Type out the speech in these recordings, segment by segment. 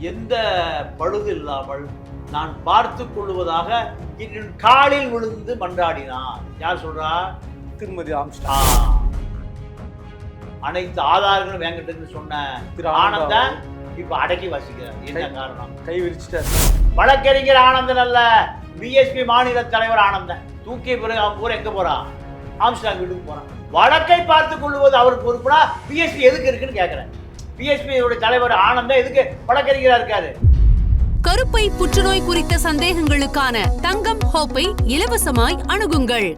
எந்த பழுது இல்லாமல் நான் பார்த்து கொள்வதாக என் காலில் விழுந்து மன்றாடினான். யார் சொல்றா? திருமதி ஆ. ஆம்ஸ்டாங் அனைத்து ஆதாரங்களும் வேங்கிட்டு சொன்ன திரு ஆனந்த இப்ப அடக்கி வாசிக்கிறார் என்ன காரணம்? கை விரிச்சிட்டார். வழக்கறிஞர் ஆனந்தன் அல்ல. பிஎஸ்பி மாநில தலைவர் ஆனந்தன். தூக்கிய பிறகு அவன் பூரா எங்க போறான் ஆம்ஸ்டாங் வீட்டுக்கு போறான். வழக்கை பார்த்து கொள்வது அவருக்கு பொறுப்புனா பிஎஸ்பி எதுக்கு இருக்குன்னு கேட்கிறேன் பிஎஸ்பி தலைவர் ஆனந்தன் எதுக்கு வழக்கறிஞரா இருக்காரு. கருப்பை புற்றுநோய் குறித்த சந்தேகங்களுக்கான தங்கம் ஹோப்பை இலவசமாய் அணுகுங்கள்.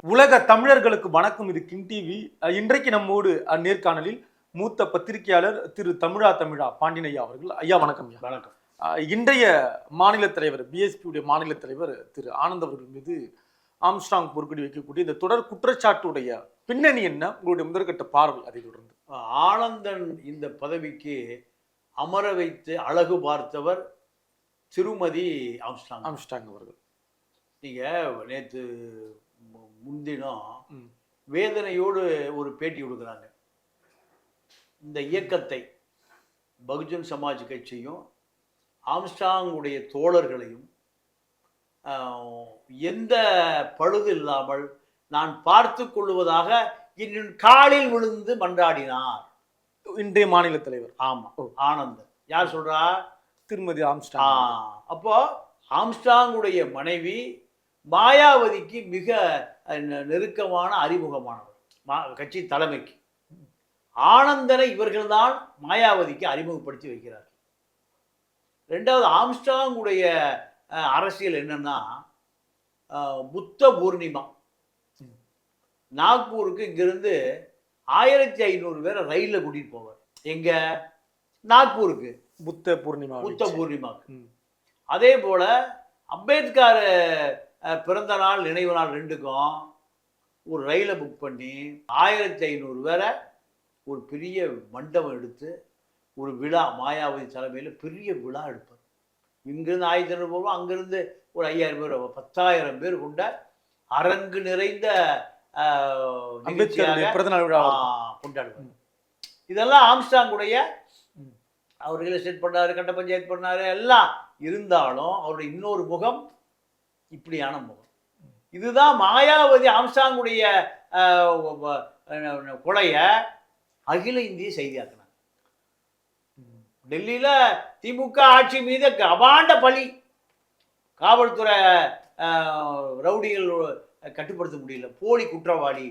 உலக தமிழர்களுக்கு வணக்கம். இது கிங் டிவி. அஹ், இன்றைக்கு நம்மோடு அஹ், நேர்காணலில் மூத்த பத்திரிகையாளர் திரு தமிழா தமிழா பாண்டியன் ஐயா அவர்கள். ஐயா வணக்கம் ஐயா. வணக்கம். அஹ், இன்றைய மாநில தலைவர் பிஎஸ்பியுடைய மாநில தலைவர் திரு ஆனந்த் அவர்கள் மீது ஆம்ஸ்டாங் பொறுக்கடி வைக்கக்கூடிய இந்த தொடர் குற்றச்சாட்டுடைய பின்னணி என்ன? உங்களுடைய முதற்கட்ட பார்வை அதை தொடர்ந்து. ஆனந்தன் இந்த பதவிக்கு அமர வைத்து அழகு பார்த்தவர் திருமதி ஆம்ஸ்டாங். ஆம்ஸ்டாங் அவர்கள். நீங்க நேத்து மு- முன்தினம். வேதனையோடு ஒரு பேட்டி கொடுக்குறாங்க. இந்த இயக்கத்தை பகுஜன் சமாஜ் கட்சியும் ஆம்ஸ்டாங்குடைய தோழர்களையும் எந்த பழுது இல்லாமல் நான் பார்த்து கொள்வதாக என் காலில் விழுந்து மன்றாடினார். இன்றைய மாநில தலைவர். ஆமா. ஆனந்தன். யார் சொல்றா? திருமதி ஆம்ஸ்டாங். அப்போ ஆம்ஸ்டாங்குடைய மனைவி மாயாவதிக்கு மிக நெருக்கமான அறிமுகமானவர். மா- கட்சி தலைமைக்கு. ஆனந்தனை இவர்கள்தான் மாயாவதிக்கு அறிமுகப்படுத்தி வைக்கிறார் ரெண்டாவது ஆம்ஸ்டாங்குடைய அரசியல் என்னன்னா புத்த பூர்ணிமா. நாக்பூருக்கு இங்கிருந்து ஆயிரத்தி ஐநூறு பேரை ரயிலில் கூட்டிட்டு போவார். எங்க? நாக்பூருக்கு. புத்த பூர்ணிமா புத்த பூர்ணிமாக்கு. ம். அதே போல அம்பேத்கர் பிறந்த நாள் நினைவு நாள் ரெண்டுக்கும் ஒரு ரயிலை புக் பண்ணி ஆயிரத்தி ஐநூறு பேரை ஒரு பெரிய மண்டபம் எடுத்து ஒரு விழா மாயாவதி தலைமையில் பெரிய விழா எடுப்பார். இங்கிருந்து ஆயிரத்தி ஐநூறு போவோம் அங்கிருந்து ஒரு ஐயாயிரம் பேர் பத்தாயிரம் பேர் கொண்ட அரங்கு நிறைந்த கொண்டாடுவார். இதெல்லாம் ஆம்ஸ்டாங்குடைய. அவர் ரியல் எஸ்டேட் பண்ணாரு கட்ட பஞ்சாயத்து பண்ணாரு எல்லாம் இருந்தாலும் அவருடைய இன்னொரு முகம் இப்படியான முகம். இதுதான் மாயாவதி அஹ், கொலைய அகில இந்திய செய்தியாக்கினாங்க. டெல்லியில திமுக ஆட்சி மீது அபாண்ட பழி. காவல்துறை ரவுடிகள் கட்டுப்படுத்த முடியல. போலி குற்றவாளி.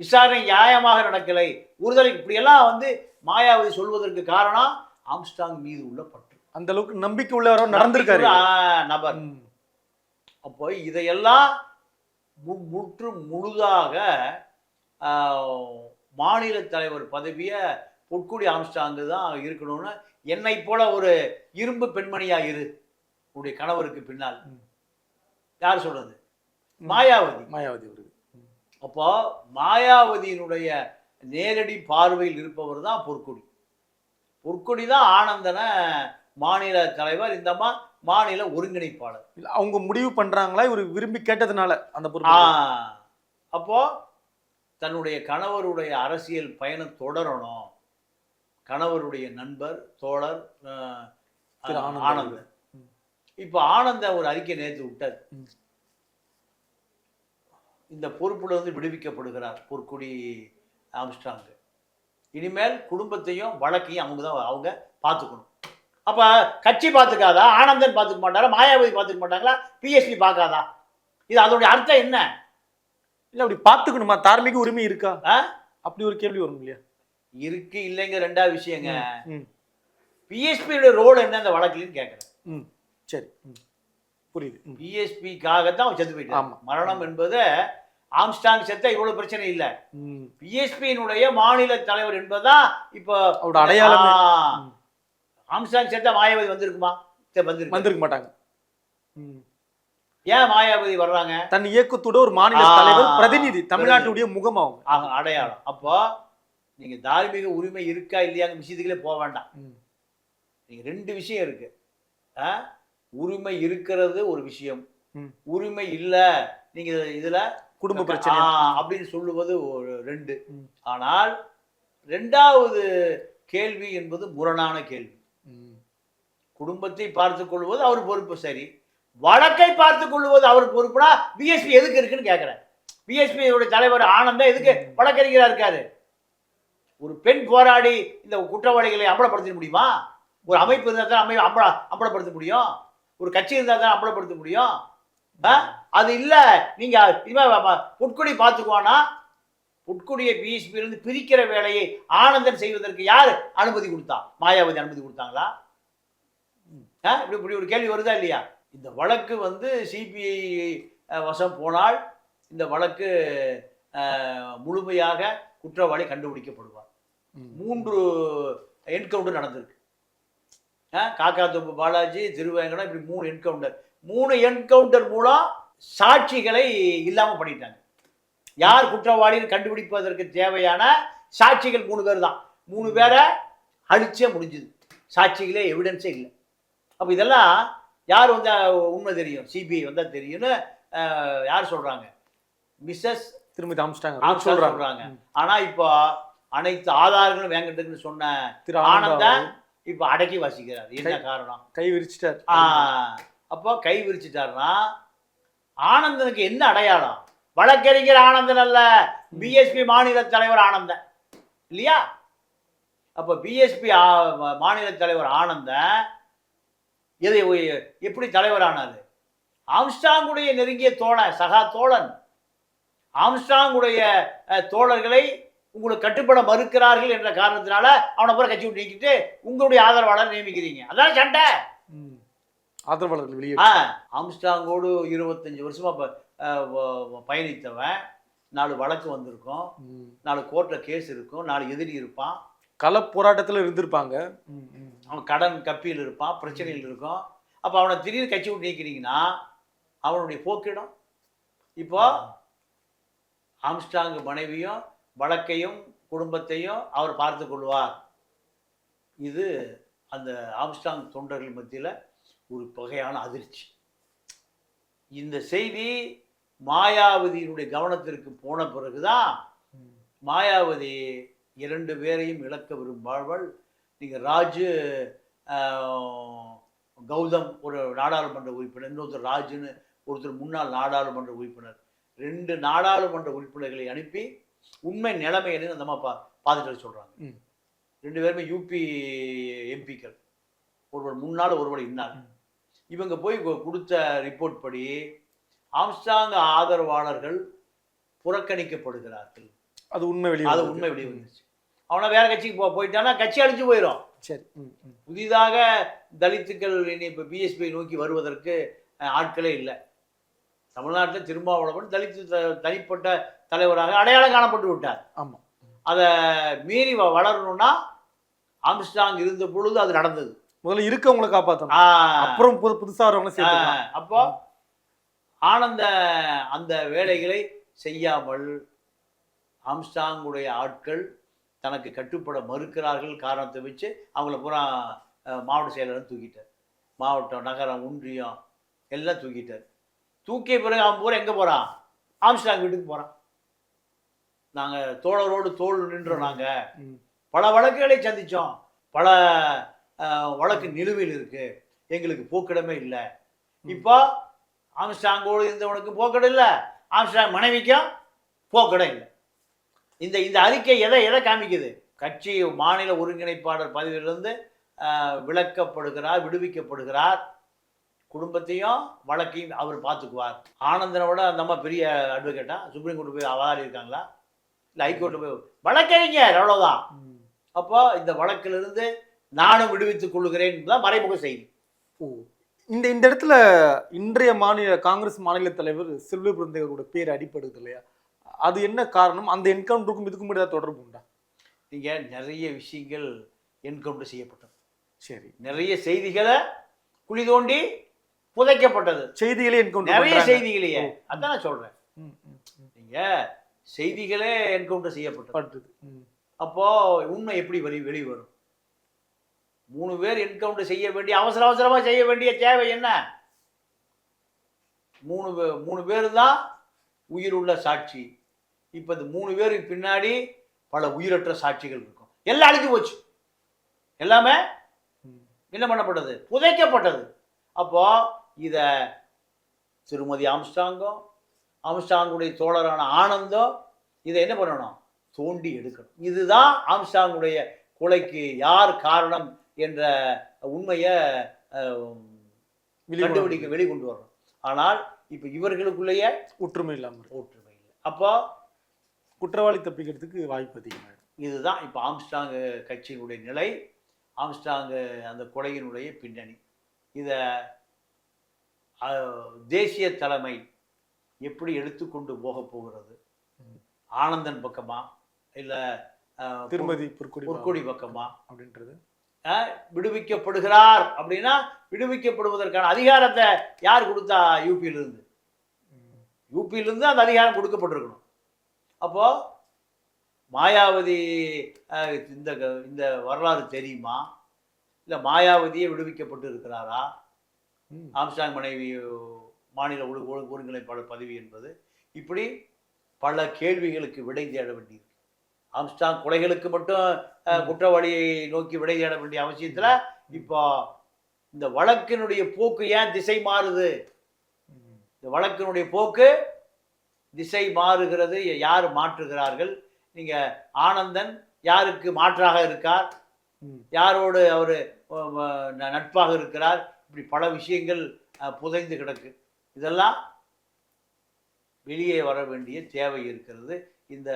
விசாரணை நியாயமாக நடக்கலை. ஒருதலை இப்படியெல்லாம் வந்து மாயாவதி சொல்வதற்கு காரணம் ஆம்ஸ்டாங் மீது உள்ள பற்று. அந்த அளவுக்கு நம்பிக்கை உள்ளவரோ நடந்திருக்காரு. நபர். அப்போ இதையெல்லாம் முற்று முழுதாக மாநில தலைவர் பதவியை பொற்குடி ஆம்ஸ்டாங்கு தான் இருக்கணும்னு என்னை போல ஒரு இரும்பு பெண்மணியா இரு. உன்னுடைய கணவருக்கு பின்னால். யார் சொல்றது. மாயாவதி. மாயாவதி அவர்கள் அப்போ மாயாவதியினுடைய நேரடி பார்வையில் இருப்பவர் தான் பொற்கொடி. பொற்கொடி தான் ஆனந்தன மாநில தலைவர் இந்த மாநில ஒருங்கிணைப்பாளர். இல்ல, அவங்க முடிவு பண்றாங்களா? இவர் விரும்பி கேட்டதுனால அந்த அப்போ தன்னுடைய கணவருடைய அரசியல் பயணம் தொடரணும். கணவருடைய நண்பர் தோழர் ம். இப்போ ஆனந்தன் ஒரு அறிக்கை நேற்று விட்டார். இந்த பொறுப்புல இருந்து விடுவிக்கப்படுகிறார் பொற்குடி ஆம்ஸ்டாங் இனிமேல் குடும்பத்தையும் வழக்கையும் அவங்க தான் அவங்க பார்த்துக்கணும். அப்ப கட்சி பார்த்துக்காதா? ஆனந்தன் பார்த்துக்க மாட்டாரா? மாயாவதி பார்த்துக்க மாட்டாங்களா? பிஎஸ்பி பார்க்காதா? இது அதோடைய அர்த்தம் என்ன? இல்ல அப்படி பாத்துக்கணுமா தார்மீக உரிமை இருக்கா? அப்படி ஒரு கேள்வி வரும் இல்லையா? இருக்கு இல்லைங்க ரெண்டாவது விஷயங்க. பிஎஸ்பியோட ரோல் என்ன இந்த வழக்குலன்னு கேட்குறேன் ம், சரி. புரியுது. ம், பிஎஸ்பிக்காகத்தான் அவன் செத்து போயிட்டான். மரணம் என்பது ஆம்ஸ்டாங் செத்தா இவ்வளவு பிரச்சனை இல்லை. பிஎஸ்பியினுடைய மாநில தலைவர் என்பதுதான் இப்போ அவரோட அடையாளமே. ஆம்ஸ்டாங் செத்தா மாயாவதி வந்திருக்குமா? வந்திருக்கு. வந்திருக்க மாட்டாங்க. ஏன் மாயாவதி வர்றாங்க? தன் இயக்கத்தோட ஒரு மாநில தலைவர் பிரதிநிதி தமிழ்நாட்டுடைய முகம் அவங்க. ஆக, அடையாளம். அப்போ நீங்க தார்மீக உரிமை இருக்கா இல்லையாங்க விஷயத்துக்குள்ளே போக வேண்டாம். நீங்க ரெண்டு விஷயம் இருக்கு? உரிமை இருக்கிறது ஒரு விஷயம். உரிமை இல்ல நீங்க இதுல குடும்ப பிரச்சனை. அப்படின்னு சொல்லுவது ஒரு ரெண்டு. ஆனால் ரெண்டாவது கேள்வி என்பது முரணான கேள்வி. குடும்பத்தை பார்த்துக் கொள்வது அவர் பொறுப்பு. சரி. வழக்கை பார்த்துக் கொள்வது அவர் பொறுப்புனா பிஎஸ்பி எதுக்கு இருக்குன்னு கேட்குறேன் பிஎஸ்பி தலைவர் ஆனந்தம் எதுக்கு வழக்கறிஞரா இருக்காரு? ஒரு பெண் போராடி இந்த குற்றவாளிகளை அம்பலப்படுத்த முடியுமா? ஒரு அமைப்பு இருந்தால் தான் அமை அம்பல அம்பலப்படுத்த முடியும். ஒரு கட்சி இருந்தால் தான் அம்பலப்படுத்த முடியும்? அது இல்லை. நீங்கள் இனிமேல் புட்குடி பார்த்துக்குவானா புட்குடியை பிஎஸ்பி இருந்து பிரிக்கிற வேலையை ஆனந்தன் செய்வதற்கு யார் அனுமதி கொடுத்தா? மாயாவதி அனுமதி கொடுத்தாங்களா? இப்படி இப்படி ஒரு கேள்வி வருதா இல்லையா? இந்த வழக்கு வந்து சிபிஐ வசம் போனால் இந்த வழக்கு முழுமையாக குற்றவாளி கண்டுபிடிக்கப்படுவார். மூன்று என்கவுண்டர் நடந்திருக்கு. ஆ, காக்காத்தோப்பு பாலாஜி திருவேங்கடம் இப்படி மூணு என்கவுண்டர். மூணு என்கவுண்டர் மூலம் சாட்சிகளை இல்லாமல் பண்ணிட்டாங்க. யார் குற்றவாளின்னு கண்டுபிடிப்பதற்கு தேவையான சாட்சிகள் மூணு பேர் தான். மூணு பேரை அழிச்சே முடிஞ்சுது. சாட்சிகளே எவிடன்ஸே இல்லை. அப்போ இதெல்லாம் யார் வந்தா உண்மை தெரியும்? சிபிஐ வந்தால் தெரியும்னு யார் சொல்கிறாங்க மிஸ்ஸஸ் திருமதி ஆம்ஸ்டாங் ஆம்ஸ்டாங் சொல்றாங்க. சொல்றாங்க. ஆனா இப்போ அனைத்து ஆதாரங்களும் வேங்கட்டுக்குன்னு சொன்ன திரு ஆனந்த ஆனந்தம் இப்போ அடக்கி வாசிக்கிறார். என்ன காரணம்? கை விரிச்சிட்டார். ஆ, அப்போ கை விரிச்சிட்டாருன்னா ஆனந்தனுக்கு என்ன அடையாளம்? வழக்கறிஞர் ஆனந்தன் அல்ல பிஎஸ்பி மாநில தலைவர் ஆனந்தன். இல்லையா? அப்போ பிஎஸ்பி மாநில தலைவர் ஆனந்தன் எதை எப்படி தலைவரானாரு? ஆம்ஸ்டாங்குடைய நெருங்கிய தோழன் சகா தோழன். ஆம்ஸ்டாங்குடைய தோழர்களை உங்களுக்கு கட்டுப்பட மறுக்கிறார்கள் என்ற காரணத்தினால அவனை பூரா கட்சி விட்டு நீக்கிட்டு உங்களுடைய ஆதரவாளர் நியமிக்கிறீங்க. அதான் சண்டை? ஆதரவாளர்கள் வெளியே ஆம்ஸ்டாங்கோடு இருபத்தஞ்சு வருஷமா ப- அஹ் வ- வ- பயணித்தவன். நாலு வழக்கு வந்திருக்கும். நாலு கோர்ட்டில் கேஸ் இருக்கும். நாலு எதிரி இருப்பான். கள போராட்டத்துல இருந்திருப்பாங்க. அவன் கடன் கப்பியில் இருப்பான். பிரச்சனையில் இருக்கும். அப்போ அவனை திடீர்னு கட்சி விட்டு நீக்கிறீங்கன்னா அவனுடைய போக்கிடம். இப்போ ஆம்ஸ்டாங் மனைவியும் வழக்கையும் குடும்பத்தையும் அவர் பார்த்து கொள்வார். இது அந்த ஆம்ஸ்டாங் தொண்டர்கள் மத்தியில் ஒரு வகையான அதிர்ச்சி இந்த செய்தி மாயாவதியினுடைய கவனத்திற்கு போன பிறகுதான். மாயாவதி இரண்டு பேரையும் இழக்க விரும்பாழ்வள் நீங்கள் ராஜு கௌதம் ஒரு நாடாளுமன்ற உறுப்பினர் இன்னொருத்தர் ராஜுன்னு ஒருத்தர் முன்னாள் நாடாளுமன்ற உறுப்பினர் ரெண்டு நாடாளுமன்ற உறுப்பினர்களை அனுப்பி உண்மை நிலைமை என்னன்னு அந்த பா பார்த்துட்டு சொல்கிறாங்க. ரெண்டு பேருமே யூபி எம்பிக்கள் ஒருவர் முன்னாள் ஒருவர் இன்னார். இவங்க போய் கொடுத்த ரிப்போர்ட் படி ஆம்ஸ்டாங் ஆதரவாளர்கள் புறக்கணிக்கப்படுகிறார்கள். அது உண்மை வெளியே அது. உண்மை வெளியே வந்துச்சு அவனை வேற கட்சிக்கு போ போயிட்டானா கட்சி அழிஞ்சு போயிடும் சரி. புதிதாக தலித்துக்கள் இனி இப்போ பிஎஸ்பி நோக்கி வருவதற்கு ஆட்களே இல்லை. தமிழ்நாட்டில் திருமாவளவன் தலித்து தனிப்பட்ட தலைவராக அடையாளம் காணப்பட்டு விட்டார். ஆமா. அதை மீறி வ- வளரணும்னா ஆம்ஸ்டாங் இருந்த பொழுது அது நடந்தது. முதல்ல இருக்கவங்களை காப்பாத்தணும். ஆ, அப்புறம் புது புதுசா வரவங்க ஆ, சேர்த்துக்கலாம். அப்போ ஆனந்த அந்த வேலைகளை செய்யாமல் ஆம்ஸ்டாங்குடைய ஆட்கள் தனக்கு கட்டுப்பட மறுக்கிறார்கள் காரணத்தை வச்சு அவங்கள பூரா மாவட்ட செயலரும் தூக்கிட்டார். மாவட்டம் நகரம் ஒன்றியம் எல்லாம் தூக்கிட்டார். தூக்கிய பிறகு அவன் பூரா எங்கே போகிறான் ஆம்ஸ்டாங் வீட்டுக்கு போகிறான் நாங்கள் தோழரோடு தோள் நின்றோம் நாங்கள். பல வழக்குகளை சந்தித்தோம் பல வழக்கு நிலுவையில் இருக்கு. எங்களுக்கு போக்கிடமே இல்லை. இப்போ ஆம்ஸ்டாங்கோடு இருந்தவனுக்கு போக்கிடம் இல்லை. ஆம்ஸ்டாங் மனைவிக்கும் போக்கிடம் இல்லை. இந்த இந்த அறிக்கை எதை எதை காமிக்குது? கட்சி மாநில ஒருங்கிணைப்பாளர் பதவியிலிருந்து அஹ், விலக்கப்படுகிறார் விடுவிக்கப்படுகிறார். குடும்பத்தையும் வழக்கையும் அவர் பார்த்துக்குவார். ஆனந்தனை விட அந்த அம்மா பெரிய அட்வொகேட்டா சுப்ரீம் கோர்ட்டு போய் அவாரி இருக்காங்களா? இல்லை ஹைகோர்ட்டு போய் வழக்கறிஞர் அவ்வளோதான். அப்போ இந்த வழக்கிலிருந்து நானும் விடுவித்துக் கொள்கிறேன் என்பதுதான் மறைமுக செய்தி. இந்த இந்த இடத்துல இன்றைய மாநில காங்கிரஸ் மாநில தலைவர் செல்வ பிறந்தவரோட பேர் அடிப்படுது இல்லையா? அது என்ன காரணம்? அந்த என்கவுண்டருக்கும் இதுக்கும் ஏதாவது தொடர்பு உண்டா? நீங்க நிறைய விஷயங்கள் என்கவுண்டர் செய்யப்பட்டது. சரி. நிறைய செய்திகளை குழி தோண்டி புதைக்கப்பட்டது. செய்திகளே என்கவுண்டர் நிறைய. செய்திகளையே. அதான் நான் சொல்றேன். ம், ம், ம். நீங்க செய்திகளே என்கவுண்டர் செய்யப்பட்டது. அப்போ உண்மை எப்படி வெளி வெளி வரும் மூணு பேர் என்கவுண்டர் செய்ய வேண்டிய அவசர அவசரமாக செய்ய வேண்டிய தேவை என்ன? மூணு மூணு பேர் தான் உயிர் உள்ள சாட்சி. இப்போ இந்த மூணு பேருக்கு பின்னாடி பல உயிரற்ற சாட்சிகள் இருக்கும். எல்லாம் அழிஞ்சு போச்சு. எல்லாமே என்ன பண்ணப்பட்டது? புதைக்கப்பட்டது. அப்போ இதை திருமதி ஆம்ஸ்டாங்கோ ஆம்ஸ்டாங்குடைய தோழரான ஆனந்தோ இதை என்ன பண்ணணும்? தோண்டி எடுக்கணும். இதுதான் ஆம்ஸ்டாங்குடைய கொலைக்கு யார் காரணம்? என்ற உண்மையை கண்டுபிடிக்க வெளிக்கொண்டு வரணும் ஆனால் இப்போ இவர்களுக்குள்ளேயே ஒற்றுமை இல்லாம இருக்கு. ஒற்றுமை இல்லை. அப்போ குற்றவாளி தப்பிக்கிறதுக்கு வாய்ப்பு அதிகமாயிடும் இதுதான் இப்போ ஆம்ஸ்டாங் கட்சியினுடைய நிலை. ஆம்ஸ்டாங் அந்த கொலையினுடைய பின்னணி. இதை தேசிய தலைமை எப்படி எடுத்துக்கொண்டு போக போகிறது? ஆனந்தன் பக்கமா? இல்லை திருமதி பொற்குடி பொற்கொடி பக்கமா? அப்படின்றது. விடுவிக்கப்படுகிறார் அப்படின்னா விடுவிக்கப்படுவதற்கான அதிகாரத்தை யார் கொடுத்தா யூபியிலிருந்து? யூபியிலிருந்து அந்த அதிகாரம் கொடுக்கப்பட்டிருக்கணும். அப்போ மாயாவதி இந்த இந்த வரலாறு தெரியுமா? இல்லை மாயாவதியே விடுவிக்கப்பட்டு இருக்கிறாரா. ஆம்ஸ்டாங் மனைவி மாநில ஒழு ஒழு- ஒருங்கிணைப்பாளர் பதவி என்பது இப்படி பல கேள்விகளுக்கு விடை தேட வேண்டியிருக்கு. ஆம்ஸ்டாங் கொலைகளுக்கு மட்டும் குற்றவாளியை நோக்கி விடை தேட வேண்டிய அவசியத்துல இப்போ இந்த வழக்கினுடைய போக்கு ஏன் திசை மாறுது. இந்த வழக்கினுடைய போக்கு திசை மாறுகிறது யார் மாற்றுகிறார்கள்? நீங்க ஆனந்தன் யாருக்கு மாற்றாக இருக்கார். யாரோடு அவர் நட்பாக இருக்கிறார்? இப்படி பல விஷயங்கள் புதைந்து கிடக்கு. இதெல்லாம் வெளியே வர வேண்டிய தேவை இருக்கிறது. இந்த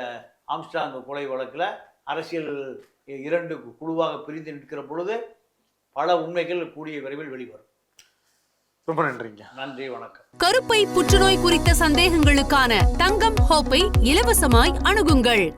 ஆம்ஸ்டாங் கொலை வழக்கில் அரசியல் இரண்டு குழுவாக பிரிந்து நிற்கிற பொழுது பல உண்மைகள் கூடிய விரைவில் வெளிவரும். ரொம்ப நன்றிங்க. நன்றி வணக்கம். கருப்பை புற்றுநோய் குறித்த சந்தேகங்களுக்கான தங்கம் ஹோப்பை இலவசமாய் அணுகுங்கள்.